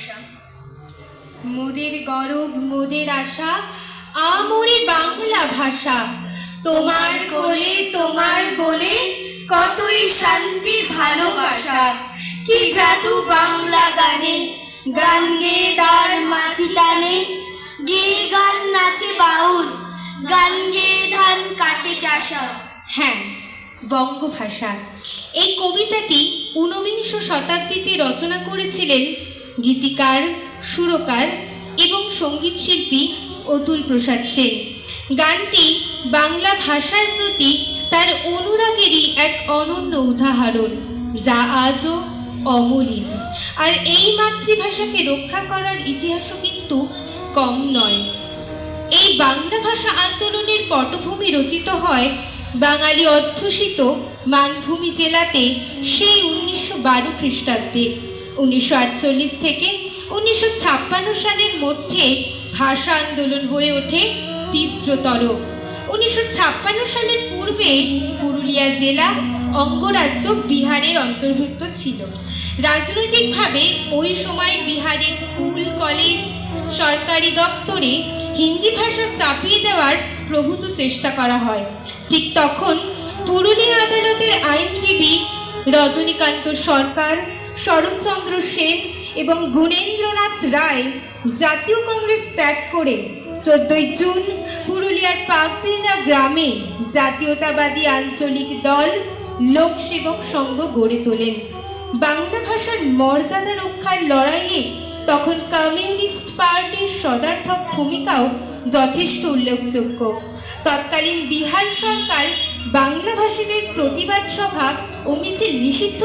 ভাষা মোদের গরব, মোদের আশা, আমরে বাংলা ভাষা। তোমার কোলে, তোমার বলে কতই শান্তি, ভালোবাসা। কি জাদু বাংলা গানে, গান গেয়ে তার মাঝি টানে। গেয়ে গান নাচে বাউল, গান গেয়ে ধান কাটে চাষা। হ্যাঁ বঙ্গভাষা। এই কবিতাটি ঊনবিংশ শতাব্দীতে রচনা করেছিলেন গীতিকার, সুরকার এবং সংগীত শিল্পী অতুল প্রসাদ সেন। গানটি বাংলা ভাষার প্রতি তার অনুরাগেরই এক অনন্য উদাহরণ, যা আজও অমলিন। আর এই মাতৃভাষাকে রক্ষা করার ইতিহাসও কিন্তু কম নয়। এই বাংলা ভাষা আন্দোলনের পটভূমি রচিত হয় বাঙালি অধ্যুষিত মানভূমি জেলাতে সেই উনিশশো বারো খ্রিস্টাব্দে। উনিশশো আটচল্লিশ থেকে উনিশশো ছাপ্পান্ন সালের মধ্যে ভাষা আন্দোলন হয়ে ওঠে তীব্রতর। উনিশশো ছাপ্পান্ন সালের পূর্বে পুরুলিয়া জেলা অঙ্গরাজ্য বিহারের অন্তর্ভুক্ত ছিল। রাজনৈতিকভাবে ওই সময় বিহারের স্কুল, কলেজ, সরকারি দপ্তরে হিন্দি ভাষা চাপিয়ে দেওয়ার প্রভূত চেষ্টা করা হয়। ঠিক তখন পুরুলিয়া আদালতের আইনজীবী রজনীকান্ত সরকার, শরৎচন্দ্র সেন এবং গুণেন্দ্রনাথ রায় জাতীয় কংগ্রেস ত্যাগ করে চোদ্দই জুন পুরুলিয়ার পাকবিড়া গ্রামে জাতীয়তাবাদী আঞ্চলিক দল লোকসেবক সংঘ গড়ে তোলেন। বাংলা ভাষার মর্যাদা রক্ষার লড়াইয়ে তখন কমিউনিস্ট পার্টির সদার্থক ভূমিকাও যথেষ্ট উল্লেখযোগ্য। তৎকালীন বিহার সরকার বাংলাভাষীদের প্রতিবাদ সভা ও মিছিল নিষিদ্ধ